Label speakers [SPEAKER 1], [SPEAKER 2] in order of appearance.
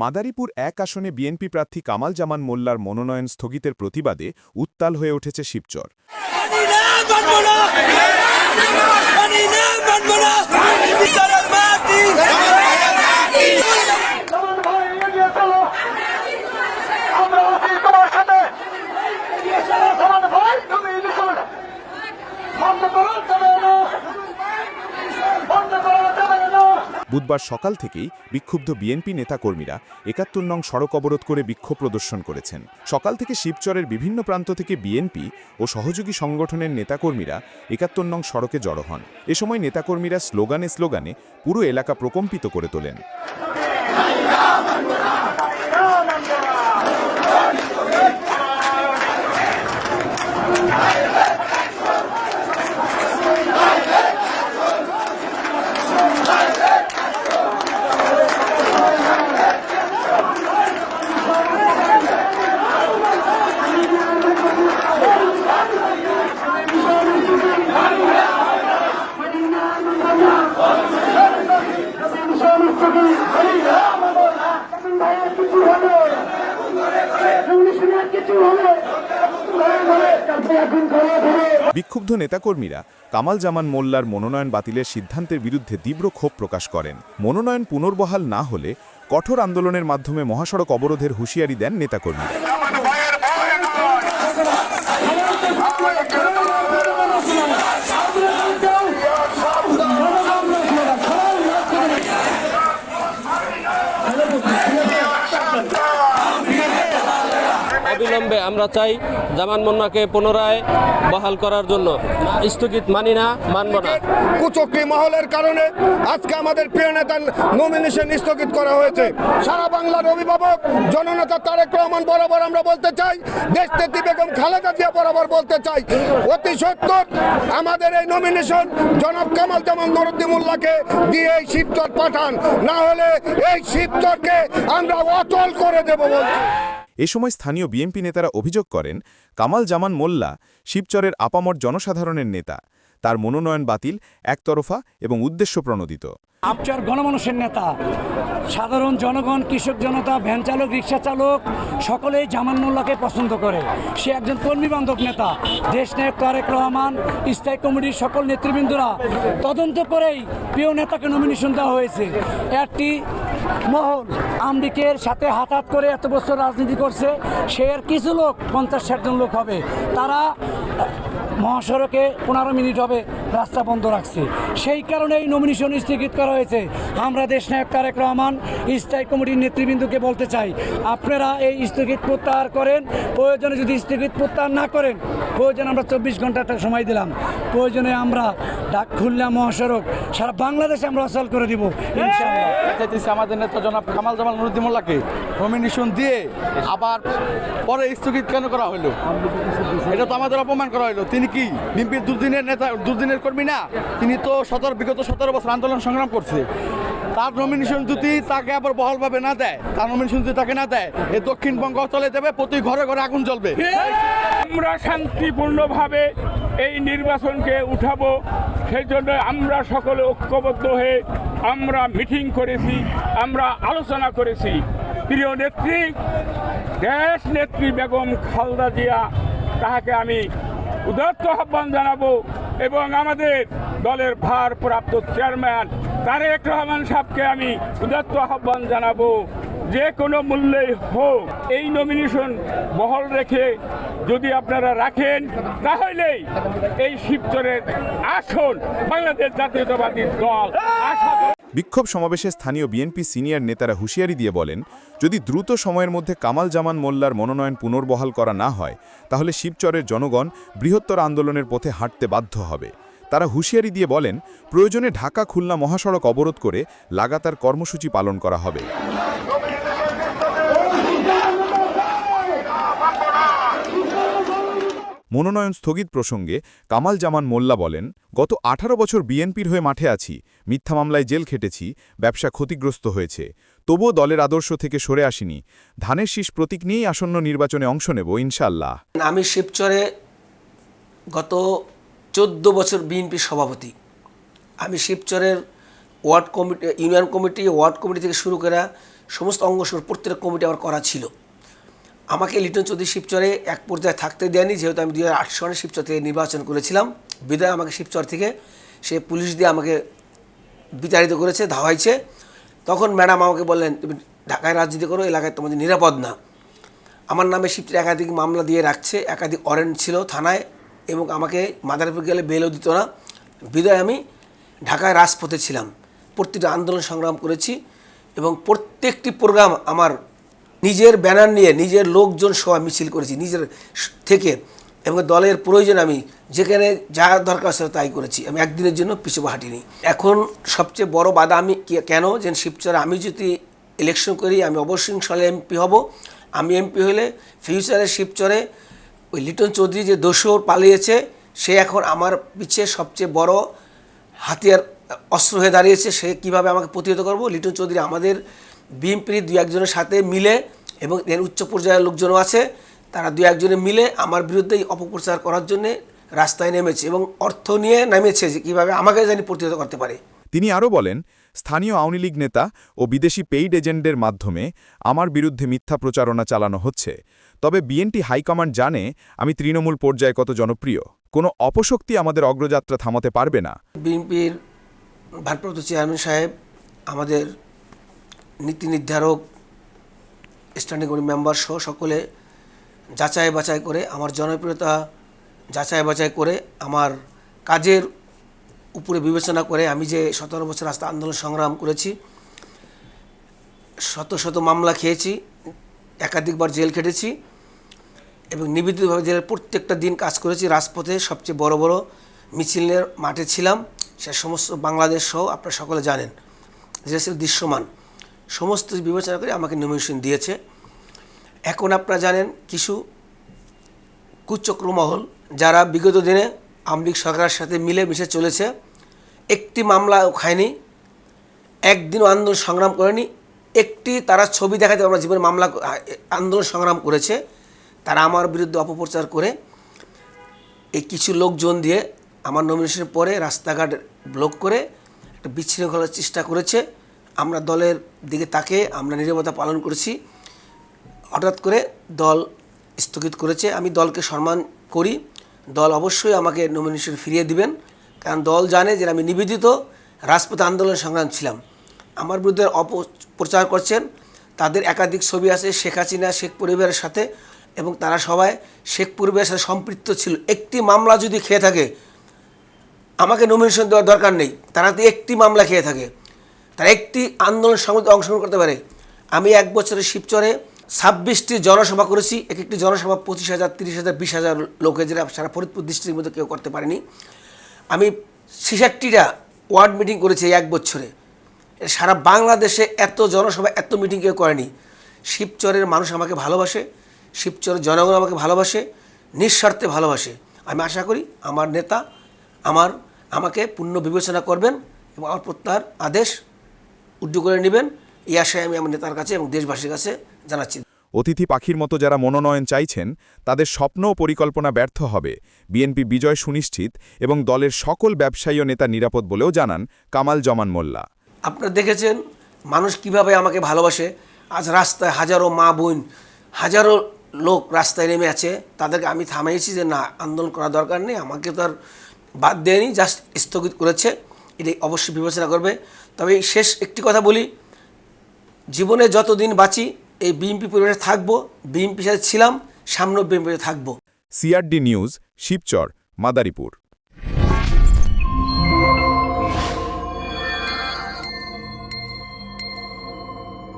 [SPEAKER 1] মাদারীপুর এক আসনে বিএনপি প্রার্থী কামাল জামান মোল্লার মনোনয়ন স্থগিতের প্রতিবাদে উত্তাল হয়ে উঠেছে শিবচর
[SPEAKER 2] মানি না মানব না মানি না মানব না বিচারের মাটি
[SPEAKER 3] সালমান ভাই এগিয়ে চলো আমরা আছি তোমার সাথে এগিয়ে চলো সালমান ভাই তুমি লিখুন বন্ধ করো যাবে না বন্ধ করো যাবে না
[SPEAKER 1] বুধবার সকাল থেকেই বিক্ষুব্ধ বিএনপি নেতাকর্মীরা একাত্তর নং সড়ক অবরোধ করে বিক্ষোভ প্রদর্শন করেছেন। সকাল থেকে শিবচরের বিভিন্ন প্রান্ত থেকে বিএনপি ও সহযোগী সংগঠনের নেতাকর্মীরা একাত্তর নং সড়কে জড়ো হন। এ সময় নেতাকর্মীরা স্লোগানে স্লোগানে পুরো এলাকা প্রকম্পিত করে তোলেন। বিক্ষুব্ধ নেতাকর্মীরা কামাল জামান মোল্লার মনোনয়ন বাতিলের সিদ্ধান্তের বিরুদ্ধে তীব্র ক্ষোভ প্রকাশ করেন। মনোনয়ন পুনর্বহাল না হলে কঠোর আন্দোলনের মাধ্যমে মহাসড়ক অবরোধের হুঁশিয়ারি দেন নেতাকর্মীরা।
[SPEAKER 4] অবিলম্বে আমরা চাই জামান মুন্নাকে পুনরায় বহাল করার জন্য। স্থগিত মানি না, মানব না।
[SPEAKER 5] কুচক্রি মহলের কারণে আজকে আমাদের প্রিয় নেতা নমিনেশন স্থগিত করা হয়েছে। সারা বাংলার অভিভাবক, জননেতা তারেক রহমান বরাবর আমরা বলতে চাই, দেশ নেত্রী বেগম খালেদা জিয়া বরাবর বলতে চাই, অতি সত্তর আমাদের এই নমিনেশন জনাব কামাল জামান নরদ্দিমুল্লাহকে দিয়ে এই শিবচর পাঠান। না হলে এই শিবচরকে আমরা অচল করে দেব বলছি।
[SPEAKER 1] এ সময় স্থানীয় বিএনপি নেতারা অভিযোগ করেন কামাল জামান মোল্লা শিবচরের আপামর জনসাধারণের নেতা। তার মনোনয়ন বাতিল একতরফা এবং উদ্দেশ্য প্রণোদিত।
[SPEAKER 6] আপচার গণমানুষের নেতা, সাধারণ জনগণ, কৃষক জনতা, ভ্যান চালক, রিক্সা চালক, সকলেই জামান মোল্লাকে পছন্দ করে। সে একজন কর্মী বান্ধব নেতা, দেশ নায়ক তারেক রহমান, স্থায়ী কমিটির সকল নেতৃবৃন্দরা তদন্ত করেই প্রিয় নেতাকে নমিনেশন দেওয়া হয়েছে। একটি মহল আমলিকের সাথে হাতাত করে এত বছর রাজনীতি করছে, সে আর কিছু লোক, পঞ্চাশ ষাট জন লোক হবে। তারা মহাসড়কে পনেরো মিনিট হবে, রাস্তা বন্ধ রাখছে। সেই কারণে এই নমিনেশন স্থগিত করা হয়েছে। আমরা দেশ নায়ক তারেক রহমান, স্থায়ী কমিটির নেতৃবৃন্দকে বলতে চাই, আপনারা এই স্থগিত প্রত্যাহার করেন, প্রয়োজনে যদি স্থগিত প্রত্যাহার না করেন প্রয়োজনে আমরা চব্বিশ ঘণ্টা একটা সময় দিলাম। প্রয়োজনে আমরা ডাক খুলনা মহাসড়ক, সারা বাংলাদেশে আমরা অচল করে দিব
[SPEAKER 7] চাইতেছি আমাদের নেতা জনাব কামাল জামাল নুরুদ্দিমুল্লাহকে নমিনেশন দিয়ে আবার পরে স্থগিত কেন করা হলো এটা তো আমাদের অপমান করা হলো তিনি কি বিএনপির দুদিনের নেতা দুদিনের কর্মী না? তিনি তো সতেরো, বিগত সতেরো বছর আন্দোলন সংগ্রাম করছে। তার নমিনেশন যদি তাকে আবার বহলভাবে না দেয়, তার নমিনেশন যদি তাকে না দেয় এই দক্ষিণবঙ্গ চলে যাবে, প্রতি ঘরে ঘরে আগুন জ্বলবে।
[SPEAKER 8] আমরা শান্তিপূর্ণভাবে এই নির্বাচনকে উঠাবো সেই জন্য আমরা সকলে ঐক্যবদ্ধ হয়ে আমরা মিটিং করেছি, আমরা আলোচনা করেছি। প্রিয় নেত্রী, দেশ নেত্রী বেগম খালদা জিয়া, তাহাকে আমি উদাত্ত আহ্বান জানাব এবং আমাদের দলের ভারপ্রাপ্ত চেয়ারম্যান তারেক রহমান সাহেবকে আমি উদাত্ত আহ্বান জানাব, যে কোনো মূল্যেই হোক, এই নমিনেশন বহল রেখে যদি আপনারা রাখেন, তাহলেই এই শিবচরের আসন বাংলাদেশ জাতীয়তাবাদী দল
[SPEAKER 1] বিক্ষোভ সমাবেশে স্থানীয় বিএনপি সিনিয়র নেতারা হুঁশিয়ারি দিয়ে বলেন, যদি দ্রুত সময়ের মধ্যে কামাল জামান মোল্লার মনোনয়ন পুনর্বহাল করা না হয়, তাহলে শিবচরের জনগণ বৃহত্তর আন্দোলনের পথে হাঁটতে বাধ্য হবে। তারা হুঁশিয়ারি দিয়ে বলেন, প্রয়োজনে ঢাকা খুলনা মহাসড়ক অবরোধ করে লাগাতার কর্মসূচি পালন করা হবে। মনোনয়ন স্থগিত প্রসঙ্গে কামাল জামান মোল্লা বলেন, গত আঠারো বছর বিএনপির হয়ে মাঠে আছি, মিথ্যা মামলায় জেল খেটেছি, ব্যবসা ক্ষতিগ্রস্ত হয়েছে। তবুও দলের আদর্শ থেকে সরে আসিনি। ধানের শীষ প্রতীক নিয়েই আসন্ন নির্বাচনে অংশ নেব ইনশাল্লাহ
[SPEAKER 9] আমি শিবচরে গত চোদ্দ বছর বিএনপি সভাপতি। আমি শিবচরের ward committee, union committee, ward committee থেকে শুরু করে সমস্ত অঙ্গসর প্রত্যেক কমিটি আমার করা ছিল। আমাকে লিটন চৌধুরী শিবচরে এক পর্যায়ে থাকতে দেয়নি, যেহেতু আমি দু হাজার আট সনে শিবচর থেকে নির্বাচন করেছিলাম। বিদায় আমাকে শিবচর থেকে, সে পুলিশ দিয়ে আমাকে বিতাড়িত করেছে, ধাওয়াইছে। তখন ম্যাডাম আমাকে বললেন, তুমি ঢাকায় রাজনীতি করো, এলাকায় তোমাদের নিরাপদ না। আমার নামে শিবচর একাধিক মামলা দিয়ে রাখছে, একাধিক অরেন্ট ছিল থানায়। এবং আমাকে মাদারীপুর গেলে বেলও দিত না। বিদায় আমি ঢাকায় রাজপথে ছিলাম। প্রতিটা আন্দোলন সংগ্রাম করেছি এবং প্রত্যেকটি প্রোগ্রাম আমার নিজের ব্যানার নিয়ে, নিজের লোকজন সহ মিছিল করেছি, নিজের থেকে। এবং দলের প্রয়োজন আমি, যেখানে যা দরকার ছিল তাই করেছি। আমি একদিনের জন্য পিছু হাঁটিনি। এখন সবচেয়ে বড় বাধা আমি কেন? যে শিবচরে আমি যদি ইলেকশন করি, আমি অবশ্যই সালে এমপি হব। আমি এমপি হলে ফিউচারে শিবচরে ওই লিটন চৌধুরী যে দোষর পালিয়েছে, সে এখন আমার পিছিয়ে সবচেয়ে বড় হাতিয়ার, অস্ত্র হয়ে দাঁড়িয়েছে। সে কীভাবে আমাকে প্রতিহত করব? লিটন চৌধুরী আমাদের বিএনপির দু একজনের সাথে মিলে এবং এর উচ্চ পর্যায়ের লোকজনও আছে, তারা দু একজনে মিলে আমার বিরুদ্ধে অপপ্রচার করার জন্য রাস্তায় নেমেছে এবং অর্থ নিয়ে নেমেছে যে কীভাবে আমাকে জানি প্রতিহত করতে পারে।
[SPEAKER 1] তিনি আরও বলেন স্থানীয় আওয়ামী লীগ নেতা ও বিদেশি পেইড এজেন্টদের মাধ্যমে আমার বিরুদ্ধে মিথ্যা প্রচারণা চালানো হচ্ছে। তবে বিএনপি হাইকমান্ড জানে আমি তৃণমূল পর্যায়ে কত জনপ্রিয়। কোনো অপশক্তি আমাদের অগ্রযাত্রা থামাতে পারবে না।
[SPEAKER 9] বিএনপির ভারপ্রাপ্ত চেয়ারম্যান সাহেব, আমাদের নীতি নির্ধারক, স্ট্যান্ডিং কমিটি মেম্বার সহ সকলে যাচাই বাছাই করে, আমার জনপ্রিয়তা যাচাই বাছাই করে আমার কাজের উপরে বিবেচনা করে আমি যে সতেরো বছর রাস্তা আন্দোলন সংগ্রাম করেছি, শত শত মামলা খেয়েছি, একাধিকবার জেল খেটেছি এবং নিবেদিতভাবে জেলের প্রত্যেকটা দিন কাজ করেছি। রাজপথে সবচেয়ে বড় বড় মিছিলের মাঠে ছিলাম। সে সমস্ত বাংলাদেশ সহ আপনারা সকলে জানেন যেটা ছিল দৃশ্যমান। সমস্ত বিবেচনা করে আমাকে নমিনেশন দিয়েছে। এখন আপনারা জানেন কিছু কুচক্র মহল যারা বিগত দিনে আওয়ামী লীগ সরকারের সাথে মিলে মিশে চলেছে। একটি মামলাও খায়নি। একদিনও আন্দোলন সংগ্রাম করেনি। একটি তারা ছবি দেখাতে আমরা জীবনে মামলা আন্দোলন সংগ্রাম করেছে। তারা আমার বিরুদ্ধে অপপ্রচার করে। এই কিছু লোকজন দিয়ে আমার নমিনেশনের পরে রাস্তাঘাট ব্লক করে একটা বিচ্ছিন্ন করার চেষ্টা করেছে। আমরা দলের দিকে তাকে, আমরা নিরাপত্তা পালন করেছি। হঠাৎ করে দল স্থগিত করেছে। আমি দলকে সম্মান করি। দল অবশ্যই আমাকে নমিনেশন ফিরিয়ে দিবেন। কারণ দল জানে যে আমি নিবেদিত, রাজপথ আন্দোলন সংগ্রাম ছিলাম। আমার বিরুদ্ধে অপপ্রচার করছেন, তাদের একাধিক ছবি আছে, শেখ হাসিনা, শেখ পরিবারের সাথে, এবং তারা সবাই শেখ পরিবারের সাথে সম্পৃক্ত ছিল। একটি মামলা যদি খেয়ে থাকে, আমাকে নমিনেশন দেওয়ার দরকার নেই। তারা তো একটি মামলা খেয়ে থাকে। তারা একটি আন্দোলন সমিতি অংশগ্রহণ করতে পারে। আমি এক বছরে শিবচরে ছাব্বিশটি জনসভা করেছি এক একটি জনসভা পঁচিশ হাজার, তিরিশ হাজার, বিশ হাজার যেটা সারা ফরিদপুর ডিস্ট্রিক্টের মধ্যে কেউ করতে পারেনি। আমি ছেষট্টিটা ওয়ার্ড মিটিং করেছি এক বছরে। সারা বাংলাদেশে এত জনসভা, এত মিটিং কেউ করেনি। শিবচরের মানুষ আমাকে ভালোবাসে, শিবচরের জনগণ আমাকে ভালোবাসে, নিঃস্বার্থে ভালোবাসে। আমি আশা করি আমার নেতা, আমার, আমাকে পূর্ণ বিবেচনা করবেন এবং আমার প্রত্যাহার আদেশ উদ্যোগ করে নেবেন। এই আশায় আমি আমার নেতার কাছে এবং দেশবাসীর কাছে জানাচ্ছি।
[SPEAKER 1] অতিথি পাখির মতো যারা মনোনয়ন চাইছেন তাদের স্বপ্ন ও পরিকল্পনা ব্যর্থ হবে বিএনপি বিজয় সুনিশ্চিত এবং দলের সকল ব্যবসায়ী ও নেতা নিরাপদ বলেও জানান কামাল জমান মোল্লা।
[SPEAKER 9] আপনারা দেখেছেন মানুষ কীভাবে আমাকে ভালোবাসে আজ রাস্তায় হাজারো মা বোন হাজারো লোক রাস্তায় নেমে আছে তাদেরকে আমি থামাইছি যে না আন্দোলন করা দরকার নেই আমাকে তো আর বাদ দেয়নি জাস্ট স্থগিত করেছে এটাই অবশ্যই বিবেচনা করবে। তবে শেষ একটি কথা বলি জীবনে যতদিন বাঁচি এই বিএনপি পরিবারে থাকব বিএনপি সাথে ছিলাম সামনে বিএনপিতে থাকব।
[SPEAKER 1] CRD news Shibchar Madaripur.